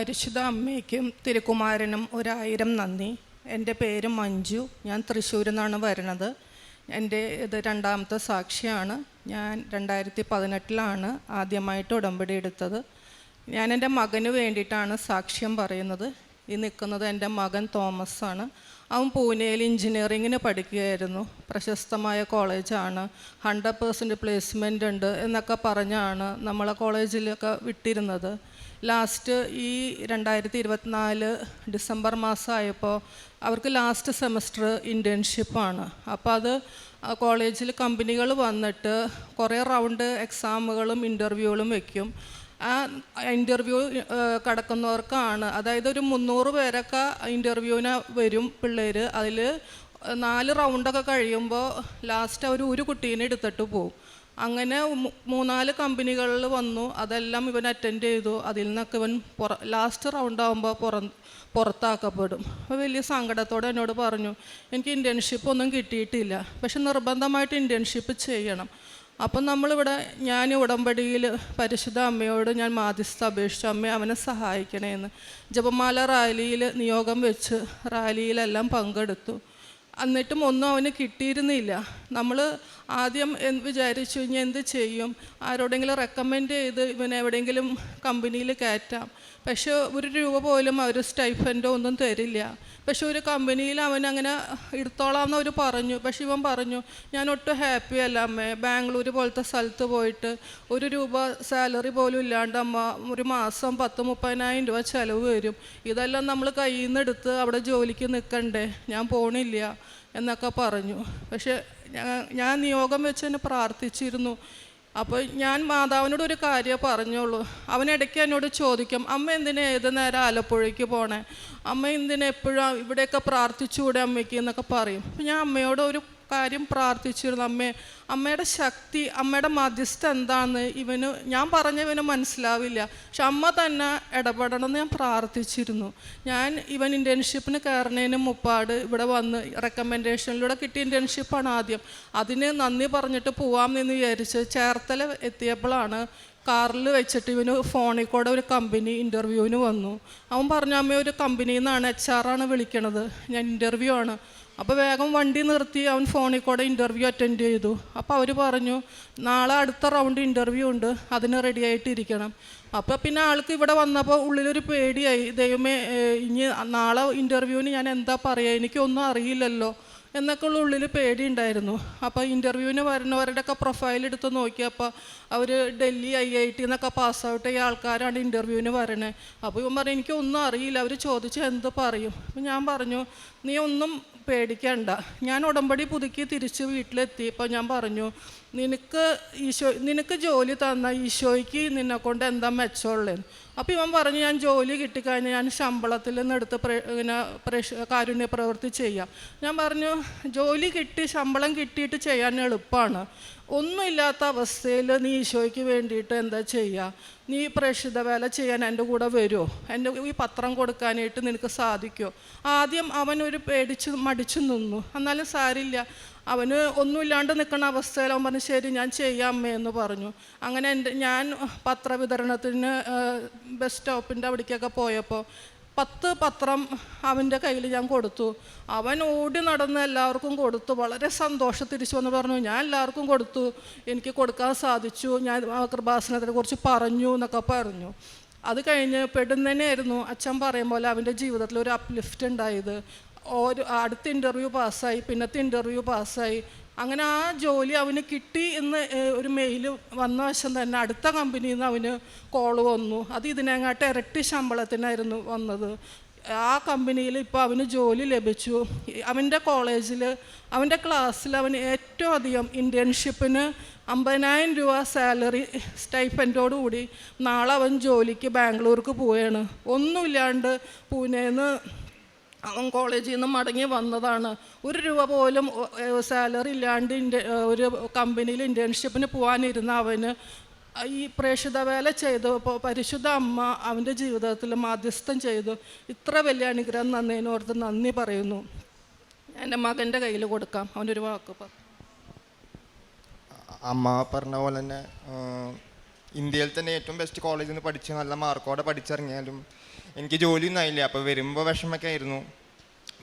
പരിശുദ്ധ അമ്മയ്ക്കും തിരുക്കുമാരനും ഒരായിരം നന്ദി. എന്റെ പേര് മഞ്ജു. ഞാൻ തൃശ്ശൂരിൽ നിന്നാണ് വരണത് എന്റെ ഇത് രണ്ടാമത്തെ സാക്ഷിയാണ്. ഞാൻ രണ്ടായിരത്തി പതിനെട്ടിലാണ് ആദ്യമായിട്ട് ഉടമ്പടി എടുത്തത്. ഞാൻ എന്റെ മകന് വേണ്ടിയിട്ടാണ് സാക്ഷ്യം പറയുന്നത്. ഈ നിൽക്കുന്നത് എന്റെ മകൻ തോമസ് ആണ് അവൻ പൂനെയിൽ എഞ്ചിനീയറിങ്ങിന് പഠിക്കുകയായിരുന്നു. പ്രശസ്തമായ കോളേജാണ്. ഹൺഡ്രഡ് പേഴ്സന്റ് പ്ലേസ്മെന്റ് ഉണ്ട് എന്നൊക്കെ പറഞ്ഞാണ് നമ്മളെ കോളേജിലൊക്കെ വിട്ടിരുന്നത്. ലാസ്റ്റ് ഈ രണ്ടായിരത്തി ഇരുപത്തിനാല് ഡിസംബർ മാസമായപ്പോൾ അവർക്ക് ലാസ്റ്റ് സെമസ്റ്റർ ഇന്റേൺഷിപ്പാണ് അപ്പോൾ അത് കോളേജിൽ കമ്പനികൾ വന്നിട്ട് കുറേ റൗണ്ട് എക്സാമുകളും ഇന്റർവ്യൂകളും വയ്ക്കും ആ ഇന്റർവ്യൂ കടക്കുന്നവർക്കാണ്. അതായത് ഒരു മുന്നൂറ് പേരൊക്കെ ഇന്റർവ്യൂവിന് വരും പിള്ളേർ അതിൽ നാല് റൗണ്ടൊക്കെ കഴിയുമ്പോൾ ലാസ്റ്റ് അവർ ഒരു കുട്ടീനെ എടുത്തിട്ട് പോകും അങ്ങനെ മൂന്നാൽ കമ്പനികളിൽ വന്നു. അതെല്ലാം ഇവൻ അറ്റൻഡ് ചെയ്തു. അതിൽ നിന്നൊക്കെ ഇവൻ പുറ ലാസ്റ്റ് റൗണ്ട് ആകുമ്പോൾ പുറം പുറത്താക്കപ്പെടും. അപ്പോൾ വലിയ സങ്കടത്തോടെ എന്നോട് പറഞ്ഞു എനിക്ക് ഇന്റേൺഷിപ്പ് ഒന്നും കിട്ടിയിട്ടില്ല. പക്ഷെ നിർബന്ധമായിട്ട് ഇന്റേൺഷിപ്പ് ചെയ്യണം. അപ്പം നമ്മളിവിടെ ഞാൻ ഉടമ്പടിയിൽ പരിശുദ്ധ അമ്മയോട് ഞാൻ മാധ്യസ്ഥ അപേക്ഷിച്ചു. അമ്മയെ അവനെ സഹായിക്കണേന്ന്. ജപമാല റാലിയിൽ നിയോഗം വെച്ച് റാലിയിലെല്ലാം പങ്കെടുത്തു. എന്നിട്ടും ഒന്നും അവന് കിട്ടിയിരുന്നില്ല. നമ്മൾ ആദ്യം എന്ത് വിചാരിച്ചു കഴിഞ്ഞാൽ എന്ത് ചെയ്യും? ആരോടെങ്കിലും റെക്കമെൻഡ് ചെയ്ത് ഇവനെ എവിടെയെങ്കിലും കമ്പനിയിൽ കയറ്റാം. പക്ഷേ ഒരു രൂപ പോലും അവർ സ്റ്റൈഫൻഡോ ഒന്നും തരില്ല. പക്ഷെ ഒരു കമ്പനിയിൽ അവൻ അങ്ങനെ എടുത്തോളാം എന്ന് അവർ പറഞ്ഞു. പക്ഷെ ഇവൻ പറഞ്ഞു ഞാൻ ഒട്ടും ഹാപ്പി അല്ല അമ്മേ. ബാംഗ്ലൂർ പോലത്തെ സ്ഥലത്ത് പോയിട്ട് ഒരു രൂപ സാലറി പോലും ഇല്ലാണ്ട് അമ്മ ഒരു മാസം പത്ത് മുപ്പതിനായിരം രൂപ ചിലവ് വരും. ഇതെല്ലാം നമ്മൾ കയ്യിൽ നിന്ന് എടുത്ത് അവിടെ ജോലിക്ക് നിൽക്കണ്ടേ ഞാൻ പോണില്ല. എന്നൊക്കെ പറഞ്ഞു. പക്ഷെ ഞാൻ നിയോഗം വെച്ച് തന്നെ പ്രാർത്ഥിച്ചിരുന്നു. അപ്പോൾ ഞാൻ മാതാവിനോട് ഒരു കാര്യം പറഞ്ഞോളൂ അവൻ ഇടയ്ക്ക് എന്നോട് ചോദിക്കും അമ്മ എന്തിനാ ഏത് നേരം ആലപ്പുഴയ്ക്ക് പോണേ? അമ്മ എന്തിനാ എപ്പോഴും ഇവിടെയൊക്കെ പ്രാർത്ഥിച്ചുകൂടെ അമ്മയ്ക്ക്? എന്നൊക്കെ പറയും. അപ്പം ഞാൻ അമ്മയോട് ഒരു കാര്യം പ്രാർത്ഥിച്ചിരുന്നു. അമ്മേ അമ്മയുടെ ശക്തി അമ്മയുടെ മധ്യസ്ഥ എന്താണെന്ന് ഇവന് ഞാൻ പറഞ്ഞ ഇവന് മനസ്സിലാവില്ല. പക്ഷെ അമ്മ തന്നെ ഇടപെടണം എന്ന് ഞാൻ പ്രാർത്ഥിച്ചിരുന്നു. ഞാൻ ഇവൻ ഇന്റേൺഷിപ്പിന് കയറുന്നതിന് മുപ്പാട് ഇവിടെ വന്ന് റെക്കമെൻഡേഷനിലൂടെ കിട്ടിയ ഇന്റേൺഷിപ്പാണ് ആദ്യം. അതിന് നന്ദി പറഞ്ഞിട്ട് പോവാമെന്ന് വിചാരിച്ച് ചേർത്തല എത്തിയപ്പോഴാണ് കാറിൽ വെച്ചിട്ട് ഇവന് ഫോണിൽ കൂടെ ഒരു കമ്പനി ഇന്റർവ്യൂവിന് വന്നു. അവൻ പറഞ്ഞു അമ്മ ഒരു കമ്പനിയിൽ നിന്നാണ് എച്ച് ആറാണ് വിളിക്കണത്. ഞാൻ ഇന്റർവ്യൂ ആണ്. അപ്പോൾ വേഗം വണ്ടി നിർത്തി അവൻ ഫോണിൽ കൂടെ ഇന്റർവ്യൂ അറ്റൻഡ് ചെയ്തു. അപ്പോൾ അവർ പറഞ്ഞു നാളെ അടുത്ത റൗണ്ട് ഇന്റർവ്യൂ ഉണ്ട് അതിന് റെഡി ആയിട്ടിരിക്കണം. അപ്പോൾ പിന്നെ ആൾക്ക് ഇവിടെ വന്നപ്പോൾ ഉള്ളിലൊരു പേടിയായി. ദൈവമേ ഇനി നാളെ ഇന്റർവ്യൂവിന് ഞാൻ എന്താ പറയുക എനിക്കൊന്നും അറിയില്ലല്ലോ. എന്നൊക്കെ ഉള്ള ഉള്ളിൽ പേടിയുണ്ടായിരുന്നു അപ്പോൾ ഇന്റർവ്യൂവിന് വരുന്നവരുടെയൊക്കെ പ്രൊഫൈൽ എടുത്ത് നോക്കിയപ്പോൾ അവർ ഡൽഹി ഐ ഐ ടി എന്നൊക്കെ പാസ് ഔട്ട് ചെയ്യ ആൾക്കാരാണ് ഇന്റർവ്യൂവിന് വരണേ. അപ്പോൾ ഇവൻ പറഞ്ഞു എനിക്കൊന്നും അറിയില്ല അവർ ചോദിച്ചാൽ എന്ത് പറയും? അപ്പം ഞാൻ പറഞ്ഞു നീ ഒന്നും പേടിക്കണ്ട. ഞാൻ ഉടമ്പടി പുതുക്കി തിരിച്ച് വീട്ടിലെത്തി. ഇപ്പം ഞാൻ പറഞ്ഞു നിനക്ക് ഈശോ നിനക്ക് ജോലി തന്ന ഈശോയ്ക്ക് നിന്നെ കൊണ്ട് എന്താ മെച്ചമുള്ളതെന്ന് അപ്പോൾ ഇവൻ പറഞ്ഞു ഞാൻ ജോലി കിട്ടിക്കഴിഞ്ഞാൽ ഞാൻ ശമ്പളത്തിൽ നിന്ന് എടുത്ത് ഇങ്ങനെ പ്രേക്ഷ കാരുണ്യ പ്രവൃത്തി ചെയ്യാം. ഞാൻ പറഞ്ഞു ജോലി കിട്ടി ശമ്പളം കിട്ടിയിട്ട് ചെയ്യാൻ എളുപ്പമാണ് ഒന്നുമില്ലാത്ത അവസ്ഥയിൽ നീ ഈശോയ്ക്ക് വേണ്ടിയിട്ട് എന്താ ചെയ്യുക നീ പ്രേക്ഷിത വേല ചെയ്യാൻ എന്റെ കൂടെ വരുമോ എന്റെ ഈ പത്രം കൊടുക്കാനായിട്ട് നിനക്ക് സാധിക്കുമോ ആദ്യം അവൻ ഒരു പേടിച്ച് മടിച്ചു നിന്നു. എന്നാലും സാരില്ല. അവന് ഒന്നുമില്ലാണ്ട് നിൽക്കുന്ന അവസ്ഥയിൽ അവൻ പറഞ്ഞു ശരി ഞാൻ ചെയ്യാം അമ്മേ എന്ന് പറഞ്ഞു. അങ്ങനെ എന്റെ ഞാൻ പത്രവിതരണത്തിന് ബസ് സ്റ്റോപ്പിന്റെ അവിടേക്കൊക്കെ പോയപ്പോൾ പത്ത് പത്രം അവന്റെ കയ്യിൽ ഞാൻ കൊടുത്തു. അവൻ ഓടി നടന്ന് എല്ലാവർക്കും കൊടുത്തു. വളരെ സന്തോഷം തിരിച്ചു വന്ന് പറഞ്ഞു ഞാൻ എല്ലാവർക്കും കൊടുത്തു. എനിക്ക് കൊടുക്കാൻ സാധിച്ചു. ഞാൻ ആ കൃപാസനത്തിനെ കുറിച്ച് പറഞ്ഞു എന്നൊക്കെ പറഞ്ഞു. അത് കഴിഞ്ഞ് പെടുന്നതിനായിരുന്നു അച്ഛൻ പറയും പോലെ അവന്റെ ജീവിതത്തിൽ ഒരു അപ്ലിഫ്റ്റ് ഉണ്ടായത്. ഒരു അടുത്ത ഇന്റർവ്യൂ പാസ്സായി പിന്നത്തെ ഇന്റർവ്യൂ പാസ്സായി. അങ്ങനെ ആ ജോലി അവന് കിട്ടി എന്ന് ഒരു മെയിൽ വന്ന വശം തന്നെ അടുത്ത കമ്പനിയിൽ നിന്ന് അവന് കോൾ വന്നു. അത് ഇതിനെങ്ങാട്ട് ഇരട്ടി ശമ്പളത്തിനായിരുന്നു വന്നത്. ആ കമ്പനിയിൽ ഇപ്പോൾ അവന് ജോലി ലഭിച്ചു. അവന്റെ കോളേജിൽ അവന്റെ ക്ലാസ്സിൽ അവന് ഏറ്റവും അധികം ഇന്റേൺഷിപ്പിന് അമ്പതിനായിരം രൂപ സാലറി സ്റ്റൈഫന്റോടുകൂടി നാളെ അവൻ ജോലിക്ക് ബാംഗ്ലൂർക്ക് പോവുകയാണ് ഒന്നുമില്ലാണ്ട് പൂനെന്ന് അവൻ കോളേജിൽ നിന്ന് മടങ്ങി വന്നതാണ്. ഒരു രൂപ പോലും സാലറി ഇല്ലാണ്ട് ഒരു കമ്പനിയിൽ ഇന്റേൺഷിപ്പിന് പോകാനിരുന്ന അവന് ഈ പ്രേക്ഷിത വേല ചെയ്തപ്പോൾ പരിശുദ്ധ അമ്മ അവന്റെ ജീവിതത്തിൽ മാധ്യസ്ഥം ചെയ്തു. ഇത്ര വലിയ അനുഗ്രഹം നന്ദിനോർത്ത് നന്ദി പറയുന്നു. എന്റെ മകന്റെ കയ്യിൽ കൊടുക്കാം. അവനൊരു വാക്ക് അമ്മ പറഞ്ഞ പോലെ തന്നെ ഇന്ത്യയിൽ തന്നെ ഏറ്റവും ബെസ്റ്റ് കോളേജിൽ നിന്ന് പഠിച്ച് നല്ല മാർക്കോടെ പഠിച്ചിറങ്ങിയാലും എനിക്ക് ജോലിയൊന്നും ആയില്ല അപ്പോൾ വരുമ്പോൾ വിഷമൊക്കെ ആയിരുന്നു.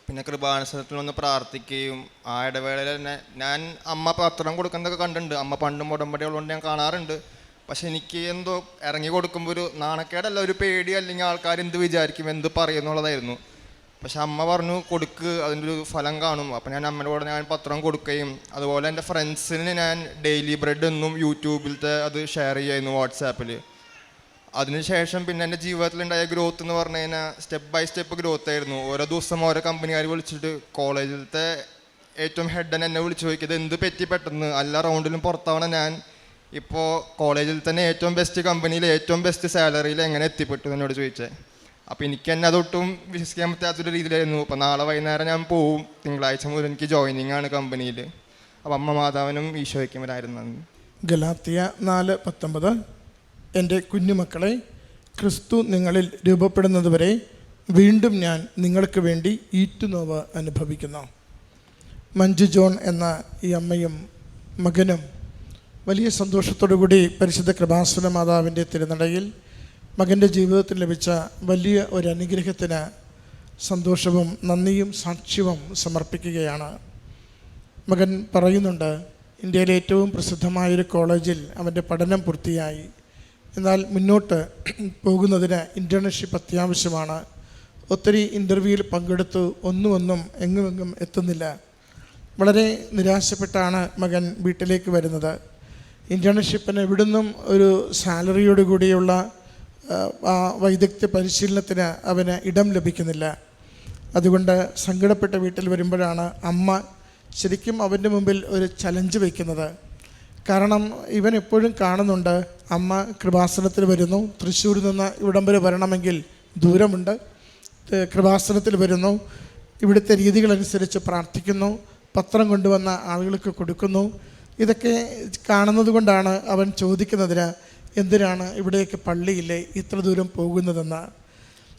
പിന്നെ കൃപാനുസരത്തിൽ ഒന്ന് പ്രാർത്ഥിക്കുകയും ആ ഇടവേളയിൽ തന്നെ ഞാൻ അമ്മ പത്രം കൊടുക്കുന്നതൊക്കെ കണ്ടിട്ടുണ്ട്. അമ്മ പണ്ടും ഉടമ്പടികളുണ്ട് ഞാൻ കാണാറുണ്ട്. പക്ഷെ എനിക്ക് എന്തോ ഇറങ്ങി കൊടുക്കുമ്പോൾ ഒരു നാണക്കേടല്ല ഒരു പേടി അല്ലെങ്കിൽ ആൾക്കാർ എന്ത് വിചാരിക്കും എന്ത് പറയും എന്നുള്ളതായിരുന്നു. പക്ഷെ അമ്മ പറഞ്ഞു കൊടുക്ക് അതിന്റെ ഒരു ഫലം കാണും. അപ്പം ഞാൻ അമ്മയുടെ കൂടെ ഞാൻ പത്രം കൊടുക്കുകയും അതുപോലെ എന്റെ ഫ്രണ്ട്സിന് ഞാൻ ഡെയിലി ബ്രെഡ് എന്നും യൂട്യൂബിലത്തെ അത് ഷെയർ ചെയ്യുമായിരുന്നു വാട്സാപ്പിൽ അതിനുശേഷം പിന്നെ എന്റെ ജീവിതത്തിലുണ്ടായ ഗ്രോത്ത് എന്ന് പറഞ്ഞു കഴിഞ്ഞാൽ സ്റ്റെപ്പ് ബൈ സ്റ്റെപ്പ് ഗ്രോത്ത് ആയിരുന്നു. ഓരോ ദിവസം ഓരോ കമ്പനിക്കാർ വിളിച്ചിട്ട് കോളേജിലത്തെ ഏറ്റവും ഹെഡ് എന്നെ വിളിച്ചു ചോദിക്കുന്നത് എന്ത് പറ്റി പെട്ടെന്ന്? അല്ല റൗണ്ടിലും പുറത്താവണ ഞാൻ. ഇപ്പോൾ കോളേജിൽ തന്നെ ഏറ്റവും ബെസ്റ്റ് കമ്പനിയിൽ ഏറ്റവും ബെസ്റ്റ് സാലറിയിൽ എങ്ങനെ എത്തിപ്പെട്ടു? എന്നോട് ചോദിച്ചേ. അപ്പോൾ എനിക്ക് തന്നെ അതൊട്ടും വിശ്വസിക്കാൻ പറ്റാത്തൊരു രീതിയിലായിരുന്നു. അപ്പോൾ നാളെ വൈകുന്നേരം ഞാൻ പോവും. തിങ്കളാഴ്ച മുതൽ എനിക്ക് ജോയിനിങ് ആണ് കമ്പനിയിൽ അപ്പോൾ അമ്മ മാതാവിനും ഈശോയ്ക്കും വരായിരുന്നു നന്ദി. ഗലാത്തിയ നാല് പത്തൊമ്പത്. എന്റെ കുഞ്ഞുമക്കളെ ക്രിസ്തു നിങ്ങളിൽ രൂപപ്പെടുന്നതുവരെ വീണ്ടും ഞാൻ നിങ്ങൾക്ക് വേണ്ടി ഈറ്റുനോവ് അനുഭവിക്കുന്നു. മഞ്ജു ജോൺ എന്ന ഈ അമ്മയും മകനും വലിയ സന്തോഷത്തോടുകൂടി പരിശുദ്ധ കൃപാസന മാതാവിന്റെ തിരുനടയിൽ മകന്റെ ജീവിതത്തിൽ ലഭിച്ച വലിയ ഒരു അനുഗ്രഹത്തിന് സന്തോഷവും നന്ദിയും സാക്ഷ്യവും സമർപ്പിക്കുകയാണ്. മകൻ പറയുന്നുണ്ട് ഇന്ത്യയിലെ ഏറ്റവും പ്രസിദ്ധമായൊരു കോളേജിൽ അവന്റെ പഠനം പൂർത്തിയായി. എന്നാൽ മുന്നോട്ട് പോകുന്നതിന് ഇന്റേൺഷിപ്പ് അത്യാവശ്യമാണ്. ഒത്തിരി ഇന്റർവ്യൂവിൽ പങ്കെടുത്തു ഒന്നും ഒന്നും എങ്ങുമെങ്ങും എത്തുന്നില്ല. വളരെ നിരാശപ്പെട്ടാണ് മകൻ വീട്ടിലേക്ക് വരുന്നത്. ഇന്റേൺഷിപ്പിന് ഇവിടുന്നും ഒരു സാലറിയോട് കൂടിയുള്ള വൈദഗ്ധ്യ പരിശീലനത്തിന് അവന് ഇടം ലഭിക്കുന്നില്ല. അതുകൊണ്ട് സങ്കടപ്പെട്ട വീട്ടിൽ വരുമ്പോഴാണ് അമ്മ ശരിക്കും അവന്റെ മുമ്പിൽ ഒരു ചലഞ്ച് വയ്ക്കുന്നത്. കാരണം ഇവൻ എപ്പോഴും കാണുന്നുണ്ട് അമ്മ കൃപാസനത്തിൽ വരുന്നു തൃശ്ശൂരിൽ നിന്ന് ഇവിടം വരെ വരണമെങ്കിൽ ദൂരമുണ്ട് കൃപാസനത്തിൽ വരുന്നു ഇവിടുത്തെ രീതികളനുസരിച്ച് പ്രാർത്ഥിക്കുന്നു പത്രം കൊണ്ടുവന്ന ആളുകൾക്ക് കൊടുക്കുന്നു. ഇതൊക്കെ കാണുന്നത് കൊണ്ടാണ് അവൻ ചോദിക്കുന്നതിന് എന്തിനാണ് ഇവിടേക്ക് പള്ളിയില്ലേ ഇത്ര ദൂരം പോകുന്നതെന്ന്.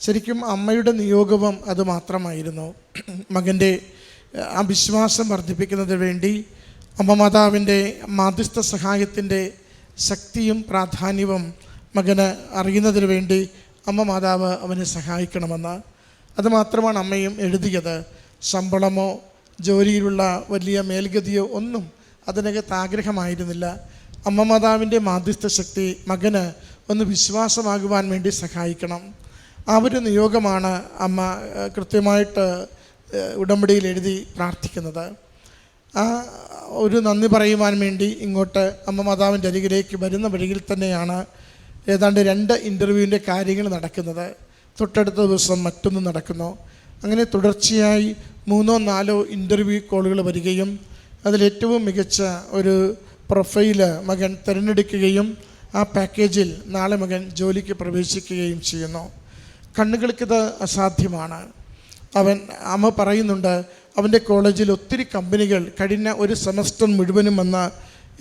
ശരിക്കും അമ്മയുടെ നിയോഗവും അത് മാത്രമായിരുന്നു. മകന്റെ ആ വിശ്വാസം വർദ്ധിപ്പിക്കുന്നതിന് വേണ്ടി അമ്മ മാതാവിന്റെ മാധ്യസ്ഥ സഹായത്തിന്റെ ശക്തിയും പ്രാധാന്യവും മകന് അറിയുന്നതിന് വേണ്ടി അമ്മ മാതാവ് അവനെ സഹായിക്കണമെന്ന്. അതുമാത്രമാണ് അമ്മയും എഴുതിയത്. ശമ്പളമോ ജോലിയിലുള്ള വലിയ മേൽഗതിയോ ഒന്നും അതിനകത്ത് ആഗ്രഹമായിരുന്നില്ല. അമ്മ മാതാവിന്റെ മാധ്യസ്ഥ ശക്തി മകന് ഒന്ന് വിശ്വാസമാകുവാൻ വേണ്ടി സഹായിക്കണം. ആ ഒരു നിയോഗമാണ് അമ്മ കൃത്യമായിട്ട് ഉടമ്പടിയിൽ എഴുതി പ്രാർത്ഥിക്കുന്നത്. ആ ഒരു നന്ദി പറയുവാൻ വേണ്ടി ഇങ്ങോട്ട് അമ്മ മാതാവിന്റെ അരികിലേക്ക് വരുന്ന വഴിയിൽ തന്നെയാണ് ഏതാണ്ട് രണ്ട് ഇന്റർവ്യൂവിന്റെ കാര്യങ്ങൾ നടക്കുന്നത്. തൊട്ടടുത്ത ദിവസം മറ്റൊന്ന് നടക്കുന്നു. അങ്ങനെ തുടർച്ചയായി മൂന്നോ നാലോ ഇന്റർവ്യൂ കോളുകൾ വരികയും അതിലേറ്റവും മികച്ച ഒരു പ്രൊഫൈൽ മകൻ തിരഞ്ഞെടുക്കുകയും ആ പാക്കേജിൽ നാളെ മകൻ ജോലിക്ക് പ്രവേശിക്കുകയും ചെയ്യുന്നു. കണ്ണുകൾക്കിത് അസാധ്യമാണ്. അവൻ അമ്മ പറയുന്നുണ്ട് അവന്റെ കോളേജിൽ ഒത്തിരി കമ്പനികൾ കഴിഞ്ഞ ഒരു സെമസ്റ്റർ മുഴുവനും വന്ന്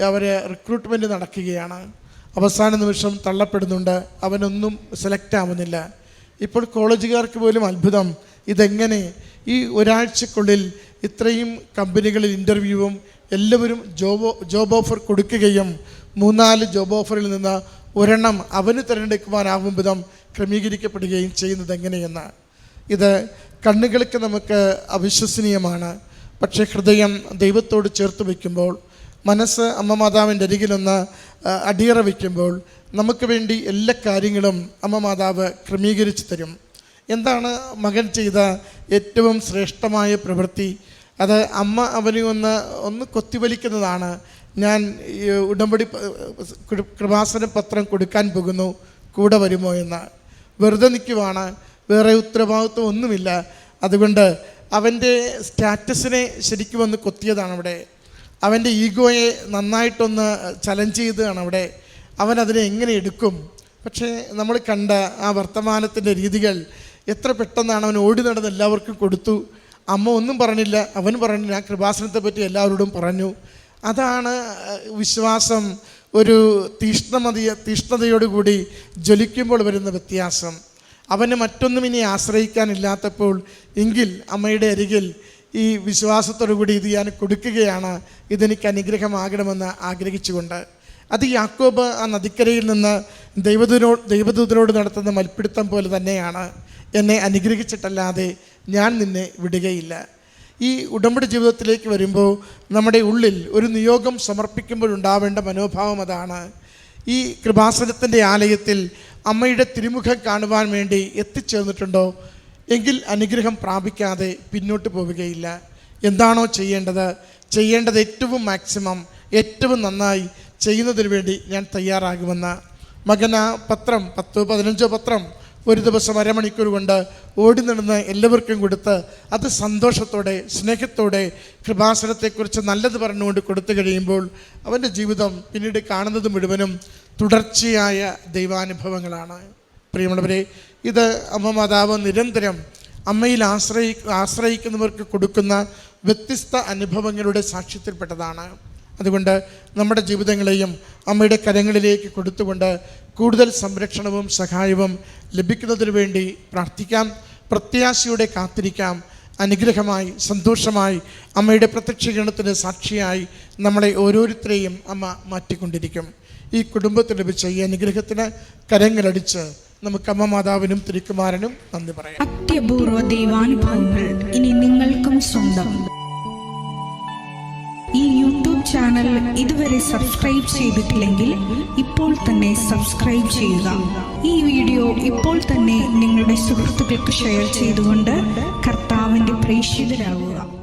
അവരെ റിക്രൂട്ട്മെന്റ് നടക്കുകയാണ്. അവസാന നിമിഷം തള്ളപ്പെടുന്നുണ്ട്. അവനൊന്നും സെലക്ട് ആവുന്നില്ല. ഇപ്പോൾ കോളേജുകാർക്ക് പോലും അത്ഭുതം. ഇതെങ്ങനെ? ഈ ഒരാഴ്ചക്കുള്ളിൽ ഇത്രയും കമ്പനികളിൽ ഇന്റർവ്യൂവും എല്ലാവരും ജോബ് ജോബ് ഓഫർ കൊടുക്കുകയും മൂന്നാൽ ജോബ് ഓഫറിൽ നിന്ന് ഒരെണ്ണം അവന് തിരഞ്ഞെടുക്കുവാനാവും വിധം ക്രമീകരിക്കപ്പെടുകയും ചെയ്യുന്നത് എങ്ങനെയെന്ന്. ഇത് കണ്ണുകൾക്ക് നമുക്ക് അവിശ്വസനീയമാണ്. പക്ഷേ ഹൃദയം ദൈവത്തോട് ചേർത്ത് വയ്ക്കുമ്പോൾ മനസ്സ് അമ്മ മാതാവിന്റെ അരികിലൊന്ന് അടിയറ വയ്ക്കുമ്പോൾ നമുക്ക് വേണ്ടി എല്ലാ കാര്യങ്ങളും അമ്മ മാതാവ് ക്രമീകരിച്ച് തരും. എന്താണ് മകൻ ചെയ്ത ഏറ്റവും ശ്രേഷ്ഠമായ പ്രവൃത്തി? അത് അമ്മ അവനെ ഒന്ന് ഒന്ന് കൊത്തിവലിക്കുന്നതാണ്. ഞാൻ ഉടമ്പടി കൃപാസന പത്രം കൊടുക്കാൻ പോകുന്നു കൂടെ വരുമോ എന്ന്. വെറുതെ നിൽക്കുവാണ്. വേറെ ഉത്തരവാദിത്വം ഒന്നുമില്ല. അതുകൊണ്ട് അവന്റെ സ്റ്റാറ്റസിനെ ശരിക്കും ഒന്ന് കൊത്തിയതാണ് അവിടെ. അവന്റെ ഈഗോയെ നന്നായിട്ടൊന്ന് ചലഞ്ച് ചെയ്തതാണ് അവിടെ. അവൻ അതിനെ എങ്ങനെ എടുക്കും? പക്ഷേ നമ്മൾ കണ്ട ആ വർത്തമാനത്തിന്റെ രീതികൾ എത്ര പെട്ടെന്നാണ് അവൻ ഓടി നടന്ന് എല്ലാവർക്കും കൊടുത്തു. അമ്മ ഒന്നും പറഞ്ഞില്ല അവൻ പറഞ്ഞില്ല ആ കൃപാസനത്തെ പറ്റി എല്ലാവരോടും പറഞ്ഞു. അതാണ് വിശ്വാസം ഒരു തീഷ്ണമതിയ തീഷ്ണതയോടുകൂടി ജ്വലിക്കുമ്പോൾ വരുന്ന വ്യത്യാസം. അവന് മറ്റൊന്നും ഇനി ആശ്രയിക്കാനില്ലാത്തപ്പോൾ എങ്കിൽ അമ്മയുടെ അരികിൽ ഈ വിശ്വാസത്തോടുകൂടി ഇത് ഞാൻ കൊടുക്കുകയാണ്. ഇതെനിക്ക് അനുഗ്രഹമാകണമെന്ന് ആഗ്രഹിച്ചുകൊണ്ട്. അത് യാക്കോബ് ആ നദിക്കരയിൽ നിന്ന് ദൈവദൂരോ ദൈവദൂതനോട് നടത്തുന്ന മൽപ്പിടുത്തം പോലെ തന്നെയാണ്. എന്നെ അനുഗ്രഹിച്ചിട്ടല്ലാതെ ഞാൻ നിന്നെ വിടുകയില്ല. ഈ ഉടമ്പടി ജീവിതത്തിലേക്ക് വരുമ്പോൾ നമ്മുടെ ഉള്ളിൽ ഒരു നിയോഗം സമർപ്പിക്കുമ്പോഴുണ്ടാവേണ്ട മനോഭാവം അതാണ്. ഈ കൃപാസനത്തിന്റെ ആലയത്തിൽ അമ്മയുടെ തിരുമുഖം കാണുവാൻ വേണ്ടി എത്തിച്ചേർന്നിട്ടുണ്ടോ? എങ്കിൽ അനുഗ്രഹം പ്രാപിക്കാതെ പിന്നോട്ട് പോവുകയില്ല. എന്താണോ ചെയ്യേണ്ടത്? ചെയ്യേണ്ടത് ഏറ്റവും മാക്സിമം ഏറ്റവും നന്നായി ചെയ്യുന്നതിന് വേണ്ടി ഞാൻ തയ്യാറാകുമെന്ന്. മകന പത്രം പത്തോ പതിനഞ്ചോ പത്രം ഒരു ദിവസം അരമണിക്കൂർ കൊണ്ട് ഓടി നടന്ന് എല്ലാവർക്കും കൊടുത്ത് അത് സന്തോഷത്തോടെ സ്നേഹത്തോടെ കൃപാസനത്തെക്കുറിച്ച് നല്ലത് പറഞ്ഞുകൊണ്ട് കൊടുത്തു കഴിയുമ്പോൾ അവന്റെ ജീവിതം പിന്നീട് കാണുന്നത് മുഴുവനും തുടർച്ചയായ ദൈവാനുഭവങ്ങളാണ്. പ്രിയമുള്ളവരെ ഇത് അമ്മ മാതാവ് നിരന്തരം അമ്മയിൽ ആശ്രയി ആശ്രയിക്കുന്നവർക്ക് കൊടുക്കുന്ന വ്യത്യസ്ത അനുഭവങ്ങളുടെ സാക്ഷ്യത്തിൽപ്പെട്ടതാണ്. അതുകൊണ്ട് നമ്മുടെ ജീവിതങ്ങളെയും അമ്മയുടെ കരങ്ങളിലേക്ക് കൊടുത്തുകൊണ്ട് കൂടുതൽ സംരക്ഷണവും സഹായവും ലഭിക്കുന്നതിന് വേണ്ടി പ്രാർത്ഥിക്കാം. പ്രത്യാശയോടെ കാത്തിരിക്കാം. അനുഗ്രഹമായി സന്തോഷമായി അമ്മയുടെ പ്രത്യക്ഷീകരണത്തിന് സാക്ഷിയായി നമ്മളെ ഓരോരുത്തരെയും അമ്മ മാറ്റിക്കൊണ്ടിരിക്കും. ഈ കുടുംബത്തിന് ലഭിച്ച ഈ അനുഗ്രഹത്തിന് കരങ്ങളടിച്ച് നമുക്ക് അമ്മ മാതാവിനും തിരുക്കുമാരനും നന്ദി പറയാം. അത്യപൂർവ ദൈവാനുഭവങ്ങൾ ഇനി നിങ്ങൾക്കും സ്വന്തം. ഈ യൂട്യൂബ് ചാനൽ ഇതുവരെ സബ്സ്ക്രൈബ് ചെയ്തിട്ടില്ലെങ്കിൽ ഇപ്പോൾ തന്നെ സബ്സ്ക്രൈബ് ചെയ്യുക. ഈ വീഡിയോ ഇപ്പോൾ തന്നെ നിങ്ങളുടെ സുഹൃത്തുക്കൾക്ക് ഷെയർ ചെയ്തുകൊണ്ട് കർത്താവിന്റെ പ്രേക്ഷിതരാകുക.